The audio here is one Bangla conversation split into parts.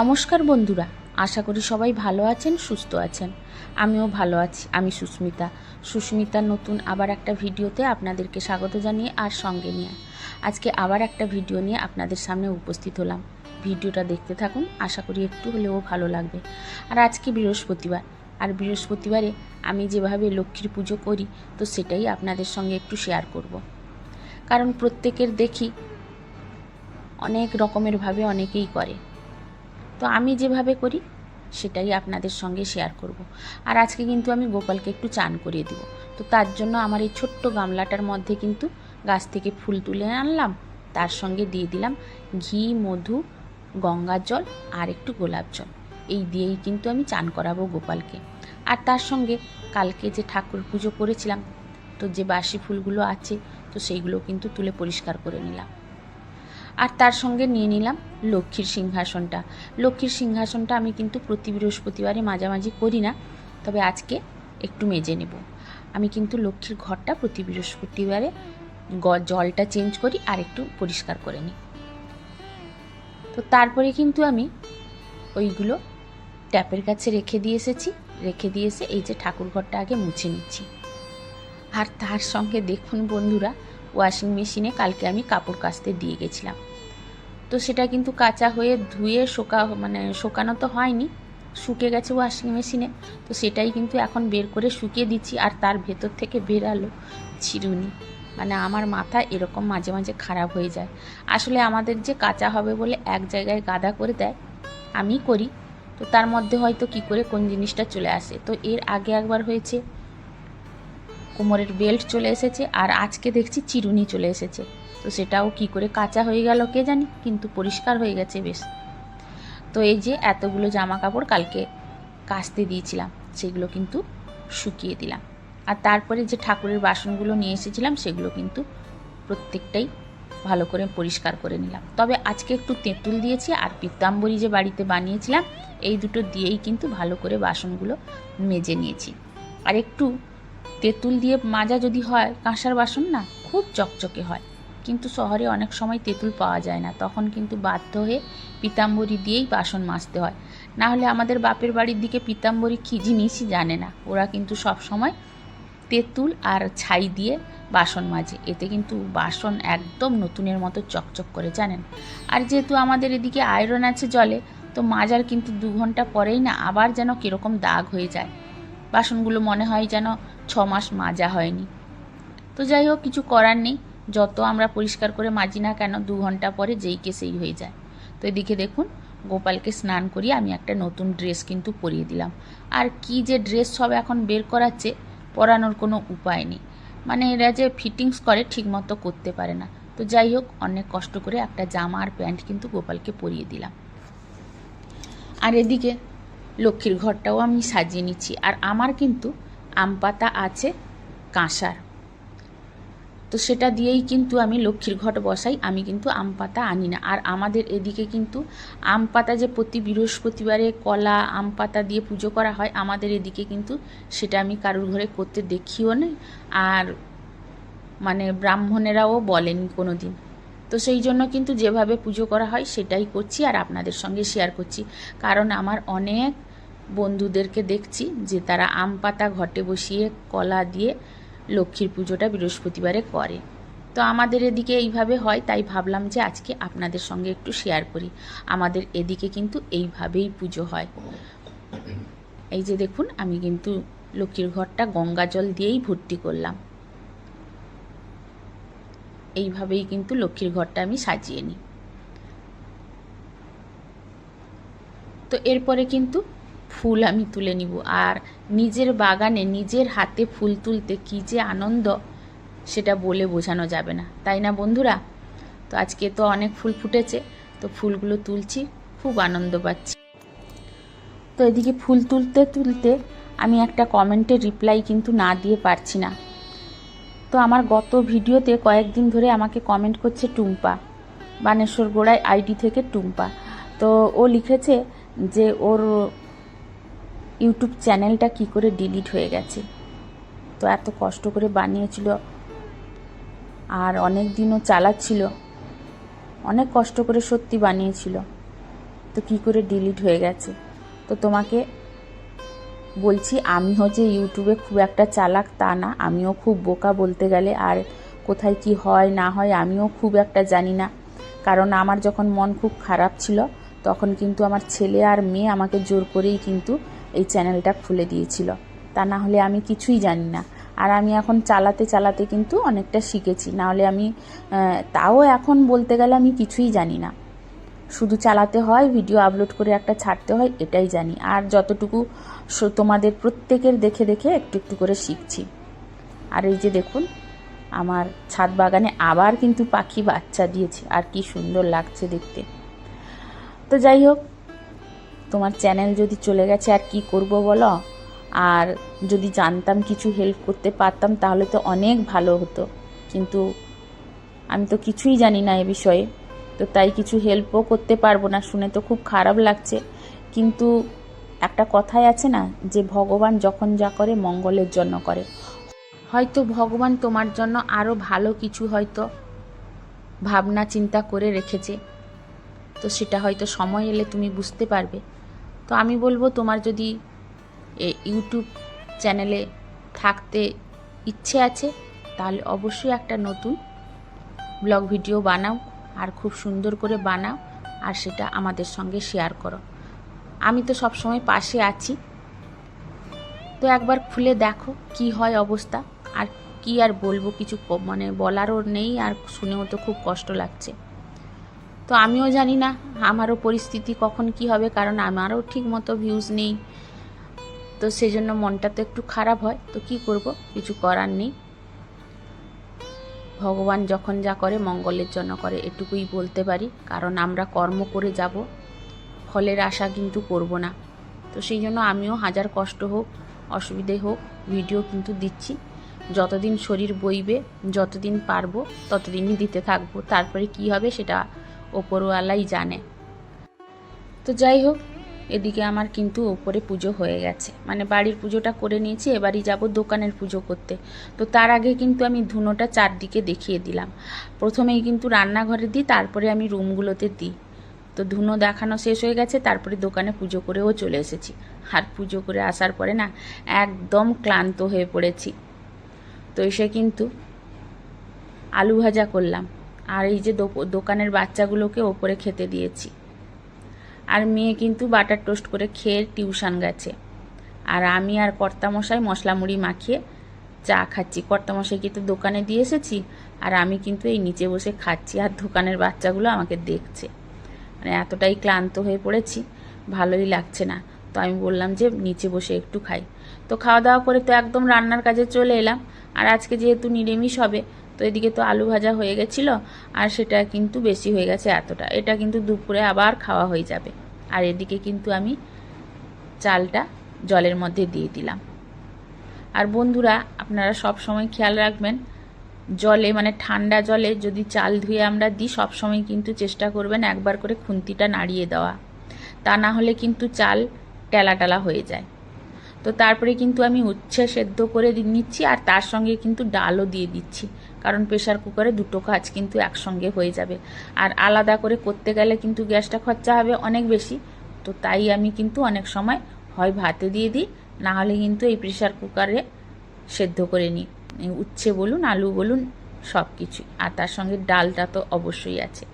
নমস্কার বন্ধুরা, আশা করি সবাই ভালো আছেন, সুস্থ আছেন। আমিও ভালো আছি, আমি সুস্মিতা। সুস্মিতার নতুন আবার একটা ভিডিওতে আপনাদেরকে স্বাগত জানিয়ে আর সঙ্গে নিয়ে। আজকে আবার একটা ভিডিও নিয়ে আপনাদের সামনে উপস্থিত হলাম। ভিডিওটা দেখতে থাকুন, আশা করি একটু হলেও ভালো লাগবে। আর আজকে বৃহস্পতিবার, আর বৃহস্পতিবারে আমি যেভাবে লক্ষ্মীর পুজো করি, তো সেটাই আপনাদের সঙ্গে একটু শেয়ার করব। কারণ প্রত্যেকের দেখি অনেক রকমের ভাবে অনেকেই করে। তো আমি যেভাবে করি, সেটাই আপনাদের সঙ্গে শেয়ার করব। আর আজকে কিন্তু আমি গোপালকে একটু চান করিয়ে দিব। তো তার জন্য আমার এই ছোট্ট গামলাটার মধ্যে কিন্তু গাছ থেকে ফুল তুলে আনলাম। তার সঙ্গে দিয়ে দিলাম ঘি, মধু গঙ্গার জল আর একটু গোলাপ জল। এই দিয়েই কিন্তু আমি চান করাবো গোপালকে। আর তার সঙ্গে কালকে যে ঠাকুর পুজো করেছিলাম, তো যে বাসি ফুলগুলো আছে, তো সেইগুলো কিন্তু তুলে পরিষ্কার করে নিলাম। আর তার সঙ্গে নিয়ে নিলাম লক্ষ্মীর সিংহাসনটা। লক্ষ্মীর সিংহাসনটা আমি কিন্তু প্রতি বৃহস্পতিবারে মাঝামাঝি করি না, তবে আজকে একটু মেজে নেব। আমি কিন্তু লক্ষ্মীর ঘরটা প্রতি বৃহস্পতিবারে জলটা চেঞ্জ করি আর একটু পরিষ্কার করে নিই। তো তারপরে কিন্তু আমি ওইগুলো ট্যাপের কাছে রেখে দিয়ে এসেছি, রেখে দিয়ে এসে এই যে ঠাকুর ঘরটা আগে মুছে নিচ্ছি। আর তার সঙ্গে দেখুন বন্ধুরা ওয়াশিং মেশিনে কালকে আমি কাপড় কাচতে দিয়ে গেছিলাম। তো সেটা কিন্তু কাঁচা হয়ে ধুয়ে শোকা মানে শোকানো তো হয়নি, শুকে গেছে ওয়াশিং মেশিনে তো সেটাই কিন্তু এখন বের করে শুকিয়ে দিচ্ছি আর তার ভেতর থেকে বেরালো চিরুনি মানে আমার মাথা এরকম মাঝে মাঝে খারাপ হয়ে যায়। আসলে আমাদের যে কাঁচা হবে বলে এক জায়গায় গাদা করে দেয় আমি করি। তো তার মধ্যে হয়তো কি করে কোন জিনিসটা চলে আসে। তো এর আগে একবার হয়েছে কোমরের বেল্ট চলে এসেছে আর আজকে দেখছি চিরুনি চলে এসেছে। তো সেটাও কি করে কাঁচা হয়ে গেল কে জানি, কিন্তু পরিষ্কার হয়ে গেছে বেশ। তো এই যে এতগুলো জামা কাপড় কালকে কাচতে দিয়েছিলাম, সেগুলো কিন্তু শুকিয়ে দিলাম। আর তারপরে যে ঠাকুরের বাসনগুলো নিয়ে এসেছিলাম, সেগুলো কিন্তু প্রত্যেকটাই ভালো করে পরিষ্কার করে নিলাম। তবে আজকে একটু তেঁতুল দিয়েছি আর পিতাম্বরী যে বাড়িতে বানিয়েছিলাম, এই দুটো দিয়েই কিন্তু ভালো করে বাসনগুলো মেজে নিয়েছি। আর একটু তেঁতুল দিয়ে মাজা যদি হয়, কাঁসার বাসন না খুব চকচকে হয়। কিন্তু শহরে অনেক সময় তেঁতুল পাওয়া যায় না। তখন কিন্তু বাধ্য হয়ে পিতাম্বরী দিয়েই বাসন মাজতে হয়। না হলে আমাদের বাপের বাড়ির দিকে পিতাম্বরী কী জিনিসই জানে না। ওরা কিন্তু সব সময় তেঁতুল আর ছাই দিয়ে বাসন মাজে। এতে কিন্তু বাসন একদম নতুনের মতো চকচক করে, জানেন? আর যেহেতু আমাদের এদিকে আয়রন আছে জলে, তো মাজার কিন্তু দু ঘণ্টা পরেই না আবার যেন কীরকম দাগ হয়ে যায়। বাসনগুলো মনে হয় যেন ছ মাস মাজা হয়নি। তো যাই হোক কিছু করার নেই। যত আমরা পরিষ্কার করে মাজি না কেন, দু ঘণ্টা পরে যেই কে সেই হয়ে যায়। তো এদিকে দেখুন, গোপালকে স্নান করিয়ে আমি একটা নতুন ড্রেস কিন্তু পরিয়ে দিলাম। আর কি যে ড্রেস সব এখন বের করাচ্ছে, পরানোর কোনো উপায় নেই। মানে এরা যে ফিটিংস করে, ঠিকমতো করতে পারে না। তো যাই হোক অনেক কষ্ট করে একটা জামা আর প্যান্ট কিন্তু গোপালকে পরিয়ে দিলাম। আর এদিকে লক্ষ্মীর ঘরটাও আমি সাজিয়ে নিচ্ছি। আর আমার কিন্তু আম পাতা আছে, কাঁসার। তো সেটা দিয়েই কিন্তু আমি লক্ষ্মীর ঘট বসাই, আমি কিন্তু আম পাতা আনি না। আর আমাদের এদিকে কিন্তু আম পাতা যে প্রতি বৃহস্পতিবারে কলা আম পাতা দিয়ে পুজো করা হয়, আমাদের এদিকে কিন্তু সেটা আমি কারোর ঘরে করতে দেখিও নেই আর মানে ব্রাহ্মণেরাও বলেনি কোনো দিন তো সেই জন্য কিন্তু যেভাবে পুজো করা হয় সেটাই করছি আর আপনাদের সঙ্গে শেয়ার করছি। কারণ আমার অনেক বন্ধুদেরকে দেখছি যে তারা আম পাতা ঘটে বসিয়ে কলা দিয়ে লক্ষ্মীর পুজোটা বৃহস্পতিবারে করে। তো আমাদের এদিকে এইভাবে হয়, তাই ভাবলাম যে আজকে আপনাদের সঙ্গে একটু শেয়ার করি। আমাদের এদিকে কিন্তু এইভাবেই পুজো হয়। এই যে দেখুন, আমি কিন্তু লক্ষ্মীর ঘরটা গঙ্গা জল দিয়েই ভর্তি করলাম। এইভাবেই কিন্তু লক্ষ্মীর ঘরটা আমি সাজিয়ে নিই। তো এরপরে কিন্তু ফুল আমি তুলে নিব। আর নিজের বাগানে নিজের হাতে ফুল তুলতে কী যে আনন্দ, সেটা বলে বোঝানো যাবে না। তাই না বন্ধুরা? তো আজকে তো অনেক ফুল ফুটেছে, তো ফুলগুলো তুলছি, খুব আনন্দ পাচ্ছি। তো এদিকে ফুল তুলতে তুলতে আমি একটা কমেন্টের রিপ্লাই কিন্তু না দিয়ে পারছি না। তো আমার গত ভিডিওতে কয়েকদিন ধরে আমাকে কমেন্ট করছে টুম্পা, বানেশ্বর গোড়ায় আইডি থেকে টুম্পা। তো ও লিখেছে যে ওর ইউটিউব চ্যানেলটা কি করে ডিলিট হয়ে গেছে। তো এত কষ্ট করে বানিয়েছিল। আর অনেক দিনও চালাচ্ছিল। অনেক কষ্ট করে সত্যি বানিয়েছিল। তো কী করে ডিলিট হয়ে গেছে? তো তোমাকে বলছি, আমিও যে ইউটিউবে খুব একটা চালাক তা না। আমিও খুব বোকা বলতে গেলে। আর কোথায় কি হয়, না হয়, আমিও খুব একটা জানি না। কারণ আমার যখন মন খুব খারাপ ছিল, তখন কিন্তু আমার ছেলে আর মেয়ে আমাকে জোর করেই কিন্তু এই চ্যানেলটা খুলে দিয়েছিল। তা না হলে আমি কিছুই জানি না। আর আমি এখন চালাতে চালাতে কিন্তু অনেকটা শিখেছি। নাহলে আমি তাও এখন বলতে গেলে আমি কিছুই জানি না। শুধু চালাতে হয়, ভিডিও আপলোড করে একটা ছাড়তে হয়, এটাই জানি। আর যতটুকু তোমাদের প্রত্যেকের দেখে দেখে একটু একটু করে শিখছি। আর এই যে দেখুন, আমার ছাদ বাগানে আবার কিন্তু পাখি বাচ্চা দিয়েছে। আর কি সুন্দর লাগছে দেখতে। তো যাই হোক তোমার চ্যানেল যদি চলে গেছে, আর কি করব বলো? আর যদি জানতাম, কিছু হেল্প করতে পারতাম, তাহলে তো অনেক ভালো হতো। কিন্তু আমি তো কিছুই জানি না এ বিষয়ে। তো তাই কিছু হেল্পও করতে পারব না, শুনে তো খুব খারাপ লাগছে। কিন্তু একটা কথাই আছে না, যে ভগবান যখন যা করে, মঙ্গলের জন্য করে। হয়তো ভগবান তোমার জন্য আরও ভালো কিছু হয়তো ভাবনা চিন্তা করে রেখেছে। তো সেটা হয়তো সময় এলে তুমি বুঝতে পারবে। তো আমি বলব তোমার যদি ইউটিউব চ্যানেলে থাকতে ইচ্ছে আছে, তাহলে অবশ্যই একটা নতুন ব্লগ ভিডিও বানাও আর খুব সুন্দর করে বানাও আর সেটা আমাদের সঙ্গে শেয়ার করো। আমি তো সবসময় পাশে আছি। তো একবার খুলে দেখো কি হয় অবস্থা আর কি আর বলব কিছু মানে বলারও নেই আর শুনেও তো খুব কষ্ট লাগছে। তো আমিও জানি না আমারও পরিস্থিতি কখন কি হবে, কারণ আমারও ঠিক মতো ভিউজ নেই। তো সেজন্য মনটা তো একটু খারাপ হয়, তো কি করব? কিছু করার নেই। ভগবান যখন যা করে, মঙ্গলের জন্য করে, এটুকুই বলতে পারি। কারণ আমরা কর্ম করে যাব, ফলের আশা কিন্তু করব না। তো সেই জন্য আমিও হাজার কষ্ট হোক, অসুবিধে হোক, ভিডিও কিন্তু দিচ্ছি। যতদিন শরীর বইবে, যতদিন পারব, ততদিনই দিতে থাকব। তারপরে কি হবে সেটা ওপরওয়ালাই জানে। তো যাই হোক, এদিকে আমার কিন্তু ওপরে পুজো হয়ে গেছে। মানে বাড়ির পুজোটা করে নিয়েছি, এবারই যাব দোকানের পুজো করতে। তো তার আগে কিন্তু আমি ধুনোটা চারদিকে দেখিয়ে দিলাম। প্রথমেই কিন্তু রান্নাঘরে দিই, তারপরে আমি রুমগুলোতে দিই। তো ধুনো দেখানো শেষ হয়ে গেছে, তারপরে দোকানে পুজো করেও চলে এসেছি। আর পুজো করে আসার পরে না, একদম ক্লান্ত হয়ে পড়েছি। তো এসে কিন্তু আলু ভাজা করলাম। আর এই যে দোকানের বাচ্চাগুলোকে ওপরে খেতে দিয়েছি। আর মেয়ে কিন্তু বাটার টোস্ট করে খেয়ে টিউশন গেছে। আর আমি আর কর্তামশাই মশলা মুড়ি মাখিয়ে চা খাচ্ছি। কর্তামশাই তো দোকানে দিয়ে এসেছি, আর আমি কিন্তু এই নিচে বসে খাচ্ছি আর দোকানের বাচ্চাগুলো আমাকে দেখছে। মানে এতটাই ক্লান্ত হয়ে পড়েছি, ভালোই লাগছে না। তো আমি বললাম যে নিচে বসে একটু খাই। তো খাওয়া দাওয়া করে তো একদম রান্নার কাজে চলে এলাম। আর আজকে যেহেতু নিরামিষ হবে তো এদিকে তো আলু ভাজা হয়ে গেছিল, আর সেটা কিন্তু বেশি হয়ে গেছে এতটা। এটা কিন্তু দুপুরে আবার খাওয়া হয়ে যাবে। আর এদিকে কিন্তু আমি চালটা জলের মধ্যে দিয়ে দিলাম। আর বন্ধুরা, আপনারা সব সময় খেয়াল রাখবেন, জলে মানে ঠান্ডা জলে যদি চাল ধুয়ে আমরা দিই, সব সময় কিন্তু চেষ্টা করবেন একবার করে খুন্তিটা নাড়িয়ে দেওয়া। তা না হলে কিন্তু চাল টেলা টেলা হয়ে যায়। তো তারপরে কিন্তু আমি উচ্ছে সেদ্ধ করে নিচ্ছি, আর তার সঙ্গে কিন্তু ডালও দিয়ে দিচ্ছি। কারণ প্রেশার কুকারে দুটো কাজ কিন্তু একসঙ্গে হয়ে যাবে। আর আলাদা করে করতে গেলে কিন্তু গ্যাসটা খরচা হবে অনেক বেশি। তো তাই আমি কিন্তু অনেক সময় হয় ভাতে দিয়ে দিই, না হলে কিন্তু এই প্রেশার কুকারে সেদ্ধ করে নিই। উচ্ছে বলুন, আলু বলুন সব কিছুই আর তার সঙ্গে ডালটা তো অবশ্যই আছে।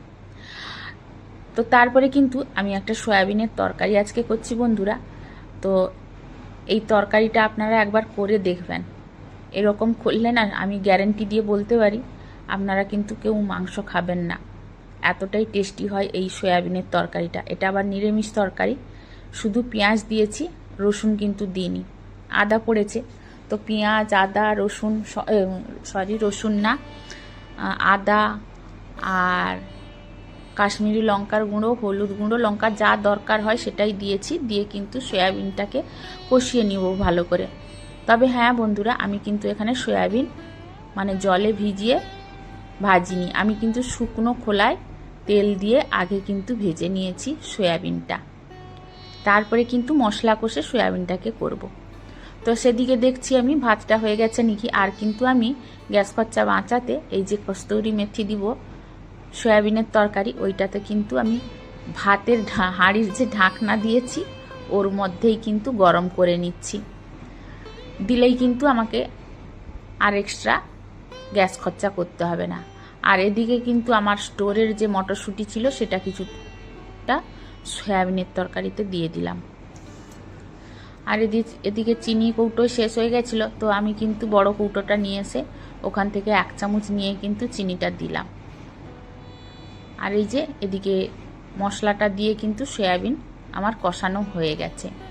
তো তারপরে কিন্তু আমি একটা সয়াবিনের তরকারি আজকে করছি বন্ধুরা। তো এই তরকারিটা আপনারা একবার করে দেখবেন। এরকম করলে না আমি গ্যারেন্টি দিয়ে বলতে পারি, আপনারা কিন্তু কেউ মাংস খাবেন না। এতটাই টেস্টি হয় এই সয়াবিনের তরকারিটা। এটা আবার নিরামিষ তরকারি। শুধু পেঁয়াজ দিয়েছি, রসুন কিন্তু দিইনি। আদা পড়েছে। তো পেঁয়াজ, আদা, রসুন সরি রসুন না আদা আর কাশ্মীরি লঙ্কার গুঁড়ো, হলুদ গুঁড়ো, লঙ্কা যা দরকার হয় সেটাই দিয়েছি। দিয়ে কিন্তু সয়াবিনটাকে কষিয়ে নিব ভালো করে। তবে হ্যাঁ বন্ধুরা, আমি কিন্তু এখানে সয়াবিন মানে জলে ভিজিয়ে ভাজিনি। আমি কিন্তু শুকনো খোলায় তেল দিয়ে আগে কিন্তু ভেজে নিয়েছি সয়াবিনটা। তারপরে কিন্তু মশলা কষে সয়াবিনটাকে করব। তো সেদিকে দেখছি আমি, ভাতটা হয়ে গেছে নাকি? আর কিন্তু আমি গ্যাস খরচা বাঁচাতে এই যে কস্তুরি মেথি দিব, সয়াবিনের তরকারি, ওইটাতে কিন্তু আমি ভাতের হাঁড়ির যে ঢাকনা দিয়েছি, ওর মধ্যেই কিন্তু গরম করে নিচ্ছি। দিলেই কিন্তু আমাকে আর এক্সট্রা গ্যাস খরচা করতে হবে না। আর এদিকে কিন্তু আমার স্টোরের যে মটরশুঁটি ছিল, সেটা কিছুটা সয়াবিনের তরকারিতে দিয়ে দিলাম। আর এদিকে এদিকে চিনি কৌটো শেষ হয়ে গেছিল, তো আমি কিন্তু বড় কৌটোটা নিয়ে এসে ওখান থেকে এক চামচ নিয়ে কিন্তু চিনিটা দিলাম। আর এই যে এদিকে মশলাটা দিয়ে কিন্তু সয়াবিন আমার কষানো হয়ে গেছে।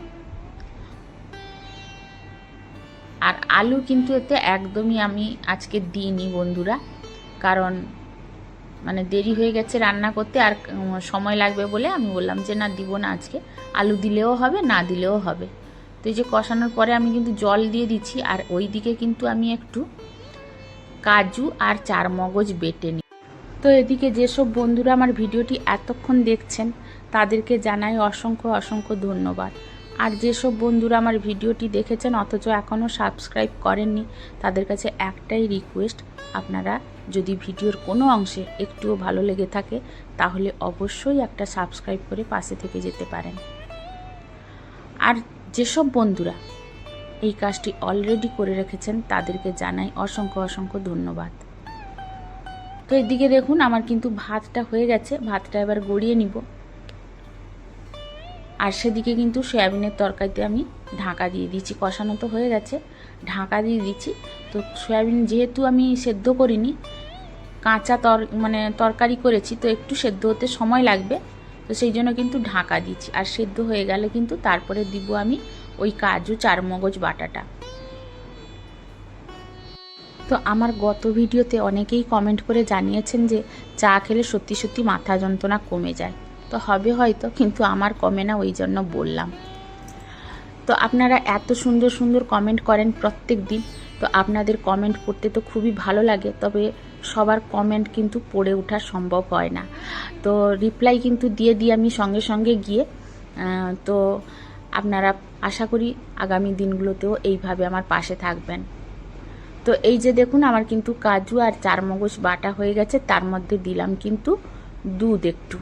আলু কিন্তু এতে একদমই আমি আজকে দিইনি বন্ধুরা। কারণ মানে দেরি হয়ে গেছে রান্না করতে আর সময় লাগবে বলে আমি বললাম যে, না, দিব না আজকে। আলু দিলেও হবে, না দিলেও হবে। তো এই যে কষানোর পরে আমি কিন্তু জল দিয়ে দিচ্ছি আর ওই দিকে কিন্তু আমি একটু কাজু আর চার মগজ বেটে নিই তো এদিকে যেসব বন্ধুরা আমার ভিডিওটি এতক্ষণ দেখছেন, তাদেরকে জানাই অসংখ্য অসংখ্য ধন্যবাদ। আর যেসব বন্ধুরা আমার ভিডিওটি দেখেছেন, অথচ এখনও সাবস্ক্রাইব করেননি, তাদের কাছে একটাই রিকোয়েস্ট আপনারা যদি ভিডিওর কোনো অংশে একটুও ভালো লেগে থাকে, তাহলে অবশ্যই একটা সাবস্ক্রাইব করে পাশে থেকে যেতে পারেন। আর যেসব বন্ধুরা এই কাজটি অলরেডি করে রেখেছেন, তাদেরকে জানাই অসংখ্য অসংখ্য ধন্যবাদ। তো এদিকে দেখুন, আমার কিন্তু ভাতটা হয়ে গেছে, ভাতটা এবার গড়িয়ে নিব। আর সেদিকে কিন্তু সয়াবিনের তরকারিতে আমি ঢাকা দিয়ে দিচ্ছি কষানো তো হয়ে গেছে। ঢাকা দিয়ে দিচ্ছি তো সয়াবিন যেহেতু আমি সেদ্ধ করিনি, কাঁচা তর মানে তরকারি করেছি, তো একটু সেদ্ধ হতে সময় লাগবে। তো সেই জন্য কিন্তু ঢাকা দিচ্ছি আর সেদ্ধ হয়ে গেলে কিন্তু তারপরে দিব আমি ওই কাজু চারমগজ বাটাটা। তো আমার গত ভিডিওতে অনেকেই কমেন্ট করে জানিয়েছেন যে চা খেলে সত্যি সত্যি মাথা যন্ত্রণা কমে যায়। তো হবে হয়তো, কিন্তু আমার কমে না, ওই জন্য বললাম। তো আপনারা এত সুন্দর সুন্দর কমেন্ট করেন প্রত্যেক দিন। তো আপনাদের কমেন্ট পড়তে তো খুবই ভালো লাগে, তবে সবার কমেন্ট কিন্তু পড়ে ওঠা সম্ভব হয় না। তো রিপ্লাই কিন্তু দিয়ে দিই আমি সঙ্গে সঙ্গে গিয়ে। তো আপনারা আশা করি আগামী দিনগুলোতেও এইভাবে আমার পাশে থাকবেন। তো এই যে দেখুন, আমার কিন্তু কাজু আর চারমগজ বাটা হয়ে গেছে, তার মধ্যে দিলাম কিন্তু দুধ একটু।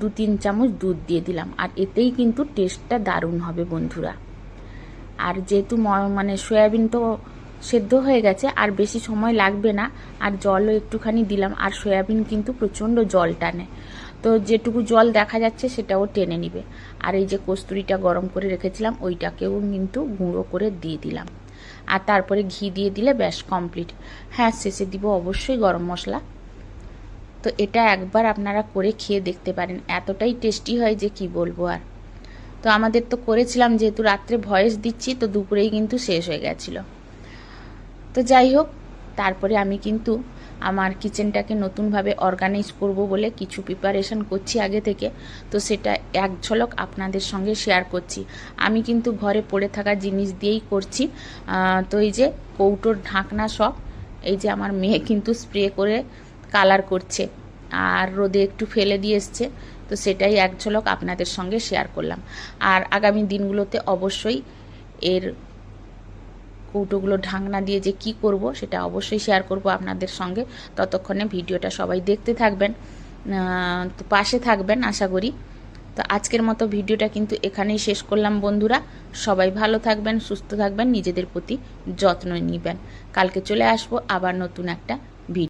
দু তিন চামচ দুধ দিয়ে দিলাম। আর এতেই কিন্তু টেস্টটা দারুণ হবে বন্ধুরা। আর যেহেতু মানে সয়াবিন তো সেদ্ধ হয়ে গেছে, আর বেশি সময় লাগবে না, আর জলও একটুখানি দিলাম, আর সয়াবিন কিন্তু প্রচণ্ড জল টানে। তো যেটুকু জল দেখা যাচ্ছে সেটাও টেনে নিবে। আর এই যে কস্তুরিটা গরম করে রেখেছিলাম, ওইটাকেও কিন্তু গুঁড়ো করে দিয়ে দিলাম। আর তারপরে ঘি দিয়ে দিলে ব্যাস কমপ্লিট হ্যাঁ শেষে দিব অবশ্যই গরম মশলা। তো এটা একবার আপনারা করে খেয়ে দেখতে পারেন। এতটাই টেস্টি হয় যে কি বলব আর। তো আমাদের তো করেছিলাম, যেহেতু রাত্রে ভয়েস দিচ্ছি, তো দুপুরেই কিন্তু শেষ হয়ে গেছিল। তো যাই হোক, তারপরে আমি কিন্তু আমার কিচেনটাকে নতুনভাবে অর্গানাইজ করব বলে কিছু প্রিপারেশন করছি আগে থেকে। তো সেটা এক ঝলক আপনাদের সঙ্গে শেয়ার করছি। আমি কিন্তু ঘরে পড়ে থাকা জিনিস দিয়েই করছি। তো এই যে কৌটোর ঢাকনা সব, এই যে আমার মেয়ে কিন্তু স্প্রে করে কালার করছে। আর রোদে একটু ফেলে দিয়ে এসছে। তো সেটাই এক ঝলক আপনাদের সঙ্গে শেয়ার করলাম। আর আগামী দিনগুলোতে অবশ্যই এর কৌটোগুলো ঢাকনা দিয়ে যে কি করব, সেটা অবশ্যই শেয়ার করব আপনাদের সঙ্গে। ততক্ষণে ভিডিওটা সবাই দেখতে থাকবেন। তো পাশে থাকবেন, আশা করি। তো আজকের মতো ভিডিওটা কিন্তু এখানেই শেষ করলাম বন্ধুরা। সবাই ভালো থাকবেন, সুস্থ থাকবেন, নিজেদের প্রতি যত্ন নিবেন। কালকে চলে আসব আবার নতুন একটা